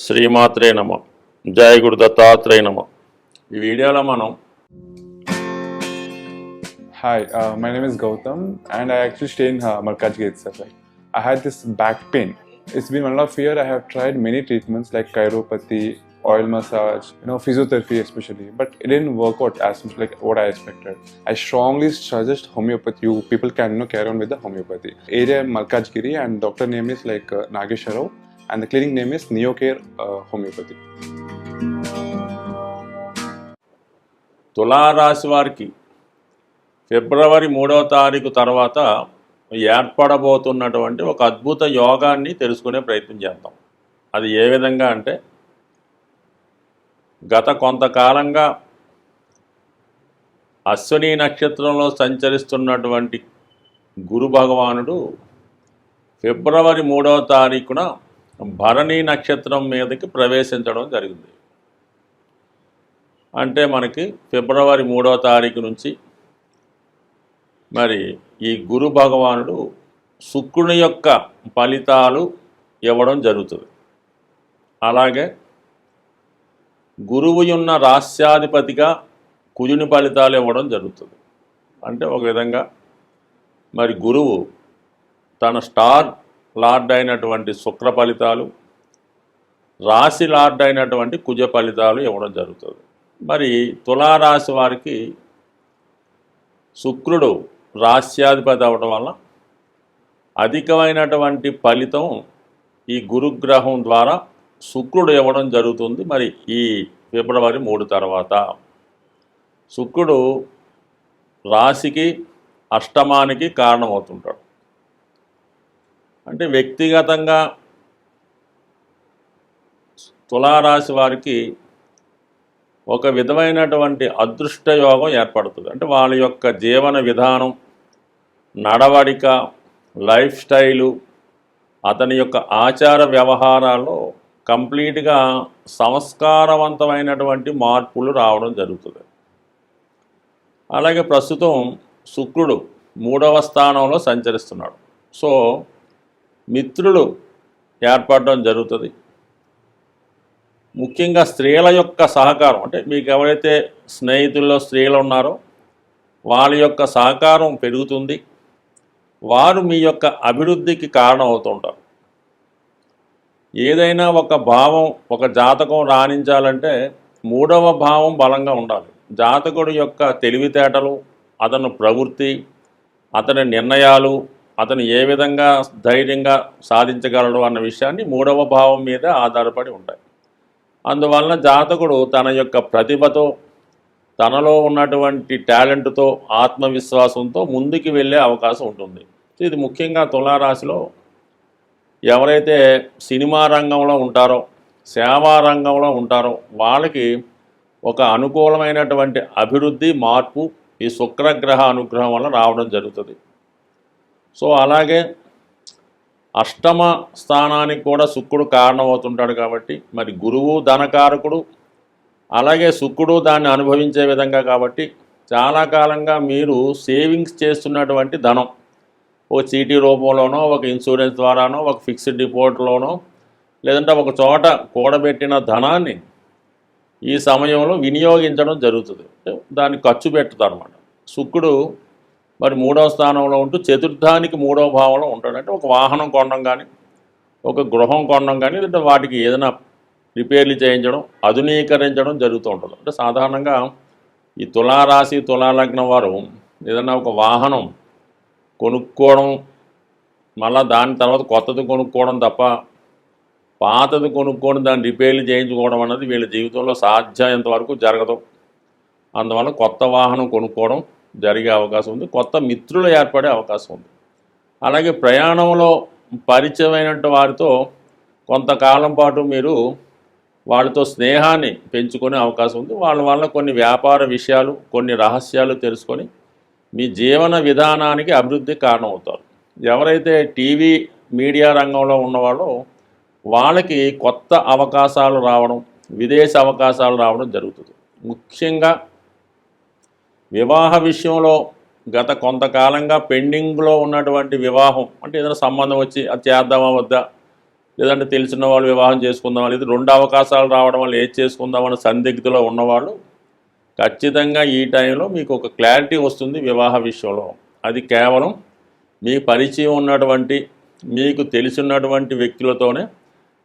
శ్రీమాత్రే నమ జయ గురు దత్తాత్రేయ నమ ఈ వీడియోలో మనం Hi, uh, my name is Gautam, and I actually stay in uh, Malkajgiri itself. Like, I had this back pain. It's been one of year. I have tried many treatments like chiropathy, oil massage, you know, physiotherapy especially, but it didn't work out as much like what I expected. I strongly suggest homeopathy. You people can you know carry on with the homeopathy. Area Malkajgiri, and doctor name is like uh, Nagesha Rao, And the clinic name is Neocare uh, Homeopathy. తులారాశి వారికి ఫిబ్రవరి మూడవ తారీఖు తర్వాత ఏర్పడబోతున్నటువంటి ఒక అద్భుత యోగాన్ని తెలుసుకునే ప్రయత్నం చేద్దాం అది ఏ విధంగా అంటే గత కొంతకాలంగా అశ్విని నక్షత్రంలో సంచరిస్తున్నటువంటి గురు భగవానుడు ఫిబ్రవరి మూడవ తారీఖున భరణి నక్షత్రం మీదకి ప్రవేశించడం జరిగింది. అంటే మనకి ఫిబ్రవరి మూడవ తారీఖు నుంచి మరి ఈ గురు భగవానుడు శుక్రుని యొక్క ఫలితాలు ఇవ్వడం జరుగుతుంది. అలాగే గురువు ఉన్న రాస్యాధిపతిగా కుజుని ఫలితాలు ఇవ్వడం జరుగుతుంది. అంటే ఒక విధంగా మరి గురువు తన స్టార్ లార్డ్ అయినటువంటి శుక్ర ఫలితాలు రాశి లార్డ్ అయినటువంటి కుజ ఫలితాలు ఇవ్వడం జరుగుతుంది. మరి తులారాశి వారికి శుక్రుడు రాస్యాధిపతి అవడం వల్ల అధికమైనటువంటి ఫలితం ఈ గురుగ్రహం ద్వారా శుక్రుడు ఇవ్వడం జరుగుతుంది. మరి ఈ ఫిబ్రవరి మూడు తర్వాత శుక్రుడు రాశికి అష్టమానికి కారణమవుతుంటాడు. అంటే వ్యక్తిగతంగా తులారాశి వారికి ఒక విధమైనటువంటి అదృష్ట యోగం ఏర్పడుతుంది. అంటే వాళ్ళ యొక్క జీవన విధానం నడవడిక లైఫ్ స్టైలు అతని యొక్క ఆచార వ్యవహారాల్లో కంప్లీట్గా సంస్కారవంతమైనటువంటి మార్పులు రావడం జరుగుతుంది. అలాగే ప్రస్తుతం శుక్రుడు మూడవ స్థానంలో సంచరిస్తున్నాడు. సో మిత్రులు ఏర్పడడం జరుగుతుంది. ముఖ్యంగా స్త్రీల యొక్క సహకారం అంటే మీకు ఎవరైతే స్నేహితుల్లో స్త్రీలు ఉన్నారో వాళ్ళ యొక్క సహకారం పెరుగుతుంది. వారు మీ యొక్క అభివృద్ధికి కారణం అవుతుంటారు ఏదైనా ఒక భావం ఒక జాతకం రాణించాలంటే మూడవ భావం బలంగా ఉండాలి. జాతకుడు యొక్క తెలివితేటలు అతను ప్రవృత్తి అతని నిర్ణయాలు అతను ఏ విధంగా ధైర్యంగా సాధించగలడు అన్న విషయాన్ని మూడవ భావం మీద ఆధారపడి ఉంటాయి. అందువలన జాతకుడు తన యొక్క ప్రతిభతో తనలో ఉన్నటువంటి టాలెంట్తో ఆత్మవిశ్వాసంతో ముందుకు వెళ్ళే అవకాశం ఉంటుంది. ఇది ముఖ్యంగా తులారాశిలో ఎవరైతే సినిమా రంగంలో ఉంటారో సేవా రంగంలో ఉంటారో వాళ్ళకి ఒక అనుకూలమైనటువంటి అభివృద్ధి మార్పు ఈ శుక్రగ్రహ అనుగ్రహం వల్ల రావడం జరుగుతుంది. సో అలాగే అష్టమ స్థానానికి కూడా శుక్రుడు కారణమవుతుంటాడు కాబట్టి మరి గురువు ధనకారకుడు అలాగే శుక్రుడు దాన్ని అనుభవించే విధంగా కాబట్టి చాలా కాలంగా మీరు సేవింగ్స్ చేస్తున్నటువంటి ధనం. ఓ చీటీ రూపంలోనో ఒక ఇన్సూరెన్స్ ద్వారానో ఒక ఫిక్స్డ్ డిపాజిట్లోనో లేదంటే ఒక చోట కూడబెట్టిన ధనాన్ని ఈ సమయంలో వినియోగించడం జరుగుతుంది. దాన్ని ఖర్చు పెట్టుతారు అనమాట శుక్రుడు మరి మూడవ స్థానంలో ఉంటూ చతుర్థానికి మూడవ భావంలో ఉంటాడు. అంటే ఒక వాహనం కొనడం కానీ ఒక గృహం కొనడం కానీ లేదంటే వాటికి ఏదైనా రిపేర్లు చేయించడం ఆధునీకరించడం జరుగుతూ ఉంటుంది. అంటే సాధారణంగా ఈ తులారాశి తులాలగ్నం వారు ఏదైనా ఒక వాహనం కొనుక్కోవడం మళ్ళా దాని తర్వాత కొత్తది కొనుక్కోవడం తప్ప పాతది కొనుక్కోవడం దాన్ని రిపేర్లు చేయించుకోవడం అన్నది వీళ్ళ జీవితంలో సాధ్యమైనంత వరకు జరగదు. అందువల్ల కొత్త వాహనం కొనుక్కోవడం జరిగే అవకాశం ఉంది. కొత్త మిత్రులు ఏర్పడే అవకాశం ఉంది. అలాగే ప్రయాణంలో పరిచయమైనటువంటి వారితో కొంతకాలం పాటు మీరు వాళ్ళతో స్నేహాన్ని పెంచుకునే అవకాశం ఉంది. వాళ్ళ వల్ల కొన్ని వ్యాపార విషయాలు కొన్ని రహస్యాలు తెలుసుకొని మీ జీవన విధానానికి అభివృద్ధి కారణమవుతారు. ఎవరైతే టీవీ మీడియా రంగంలో ఉన్నవాళ్ళో వాళ్ళకి కొత్త అవకాశాలు రావడం విదేశ అవకాశాలు రావడం జరుగుతుంది. ముఖ్యంగా వివాహ విషయంలో గత కొంతకాలంగా పెండింగ్లో ఉన్నటువంటి వివాహం అంటే ఏదైనా సంబంధం వచ్చి అది చేద్దామా వద్దా? లేదంటే తెలిసిన వాళ్ళు వివాహం చేసుకుందాం లేదా రెండు అవకాశాలు రావడం వల్ల ఏది చేసుకుందామని సందిగ్ధలో ఉన్నవాళ్ళు ఖచ్చితంగా ఈ టైంలో మీకు ఒక క్లారిటీ వస్తుంది వివాహ విషయంలో. అది కేవలం మీ పరిచయం ఉన్నటువంటి మీకు తెలిసినటువంటి వ్యక్తులతోనే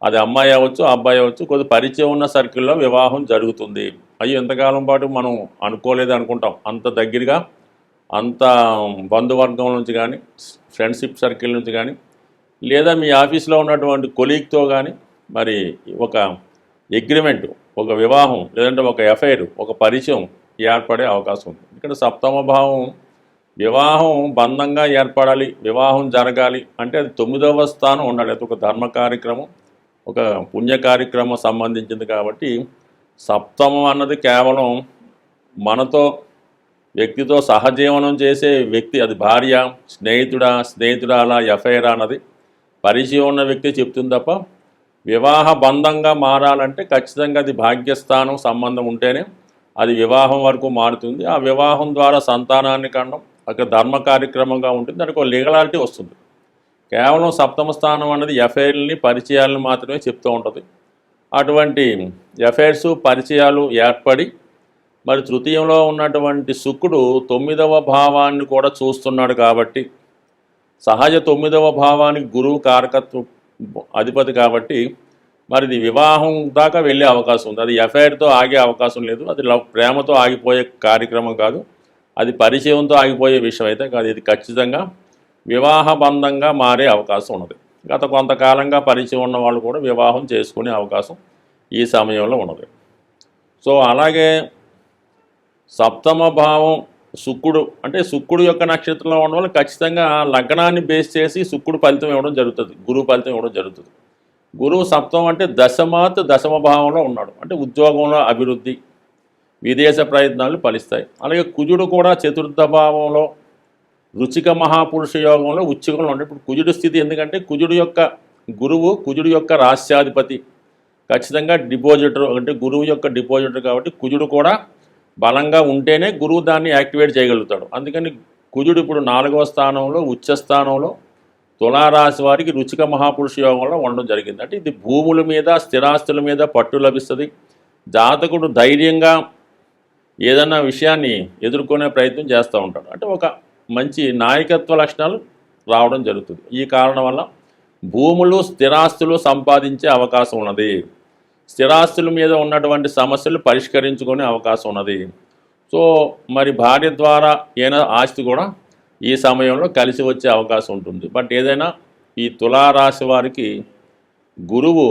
అది అమ్మాయి అవ్వచ్చు అబ్బాయి అవ్వచ్చు కొద్ది పరిచయం ఉన్న సర్కిల్లో వివాహం జరుగుతుంది. అవి ఎంతకాలం పాటు మనం అనుకోలేదు అనుకుంటాం. అంత దగ్గరగా అంత బంధువర్గం నుంచి కానీ ఫ్రెండ్షిప్ సర్కిల్ నుంచి కానీ లేదా మీ ఆఫీస్లో ఉన్నటువంటి కొలీగ్తో కానీ మరి ఒక అగ్రిమెంట్ ఒక వివాహం లేదంటే ఒక ఎఫ్ఐఆర్ ఒక పరిచయం ఏర్పడే అవకాశం ఉంది. ఇక్కడ సప్తమ భావం వివాహం బంధంగా ఏర్పడాలి వివాహం జరగాలి అంటే అది తొమ్మిదవ స్థానం ఉండాలి. అది ఒక ధర్మ కార్యక్రమం ఒక పుణ్య కార్యక్రమం సంబంధించింది కాబట్టి సప్తమం అన్నది కేవలం మనతో వ్యక్తితో సహజీవనం చేసే వ్యక్తి అది భార్య స్నేహితుడా స్నేహితుడా అలా ఎఫ్ఐఆర్ అన్నది పరిచయం ఉన్న వ్యక్తి చెప్తుంది తప్ప వివాహ బంధంగా మారాలంటే ఖచ్చితంగా అది భాగ్యస్థానం సంబంధం ఉంటేనే అది వివాహం వరకు మారుతుంది. ఆ వివాహం ద్వారా సంతానాన్ని కండం ఒక ధర్మ కార్యక్రమంగా ఉంటుంది. దానికి ఒక లీగలాలిటీ వస్తుంది. కేవలం సప్తమ స్థానం అన్నది ఎఫ్ఐఆర్ని పరిచయాలను మాత్రమే చెప్తూ ఉంటుంది. అటువంటి ఎఫైర్స్ పరిచయాలు ఏర్పడి మరి తృతీయంలో ఉన్నటువంటి శుక్రుడు తొమ్మిదవ భావాన్ని కూడా చూస్తున్నాడు కాబట్టి సహజ తొమ్మిదవ భావానికి గురువు కారకత్వ అధిపతి కాబట్టి మరి ఇది వివాహం దాకా వెళ్ళే అవకాశం ఉంది. అది ఎఫైర్తో ఆగే అవకాశం లేదు. అది లవ్ ప్రేమతో ఆగిపోయే కార్యక్రమం కాదు. అది పరిచయంతో ఆగిపోయే విషయం అయితే కాదు. ఇది ఖచ్చితంగా వివాహ బంధంగా మారే అవకాశం ఉన్నది. గత కొంతకాలంగా పరిచయం ఉన్న వాళ్ళు కూడా వివాహం చేసుకునే అవకాశం ఈ సమయంలో ఉన్నది. సో అలాగే సప్తమ భావం శుక్రుడు అంటే శుక్రుడు యొక్క నక్షత్రంలో ఉండడం వల్ల ఖచ్చితంగా లగ్నాన్ని బేస్ చేసి శుక్రుడు ఫలితం ఇవ్వడం జరుగుతుంది గురువు ఫలితం ఇవ్వడం జరుగుతుంది. గురువు సప్తం అంటే దశమాత్ దశమ భావంలో ఉన్నాడు. అంటే ఉద్యోగంలో అభివృద్ధి విదేశ ప్రయత్నాలు ఫలిస్తాయి. అలాగే కుజుడు కూడా చతుర్థ భావంలో రుచిక మహాపురుష యోగంలో ఉచ్చికంలో ఉండే. ఇప్పుడు కుజుడు స్థితి ఎందుకంటే కుజుడు యొక్క గురువు కుజుడు యొక్క రాస్యాధిపతి ఖచ్చితంగా డిపాజిటర్ అంటే గురువు యొక్క డిపాజిటర్ కాబట్టి కుజుడు కూడా బలంగా ఉంటేనే గురువు దాన్ని యాక్టివేట్ చేయగలుగుతాడు. అందుకని కుజుడు ఇప్పుడు నాలుగవ స్థానంలో ఉచ్చ స్థానంలో తులారాశి వారికి రుచిక మహాపురుష యోగంలో ఉండడం జరిగింది. అంటే ఇది భూముల మీద స్థిరాస్తుల మీద పట్టు లభిస్తుంది. జాతకుడు ధైర్యంగా ఏదన్నా విషయాన్ని ఎదుర్కొనే ప్రయత్నం చేస్తూ ఉంటాడు. అంటే ఒక మంచి నాయకత్వ లక్షణాలు రావడం జరుగుతుంది. ఈ కారణం వల్ల భూములు స్థిరాస్తులు సంపాదించే అవకాశం ఉన్నది. స్థిరాస్తుల మీద ఉన్నటువంటి సమస్యలు పరిష్కరించుకునే అవకాశం ఉన్నది. సో మరి భార్య ద్వారా ఏదైనా ఆస్తి కూడా ఈ సమయంలో కలిసి వచ్చే అవకాశం ఉంటుంది. బట్ ఏదైనా ఈ తులారాశి వారికి గురువు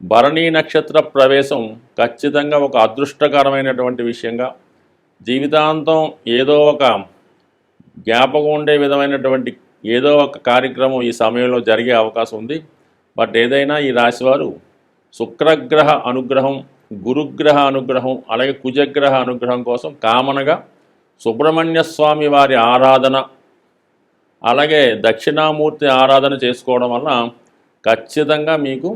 భరణీ నక్షత్ర ప్రవేశం ఖచ్చితంగా ఒక అదృష్టకరమైనటువంటి విషయంగా జీవితాంతం ఏదో ఒక జ్ఞాపకం ఉండే విధమైనటువంటి ఏదో ఒక కార్యక్రమం ఈ సమయంలో జరిగే అవకాశం ఉంది. బట్ ఏదైనా ఈ రాశివారు శుక్రగ్రహ అనుగ్రహం గురుగ్రహ అనుగ్రహం అలాగే కుజగ్రహ అనుగ్రహం కోసం కామనగా సుబ్రహ్మణ్య స్వామి వారి ఆరాధన అలాగే దక్షిణామూర్తి ఆరాధన చేసుకోవడం వల్ల ఖచ్చితంగా మీకు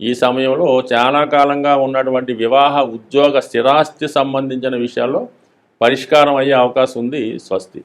ఈ సమయంలో చాలా కాలంగా ఉన్నటువంటి వివాహ ఉద్యోగ స్థిరాస్తి సంబంధించిన విషయాల్లో పరిష్కారం అయ్యే అవకాశం ఉంది స్వస్తి.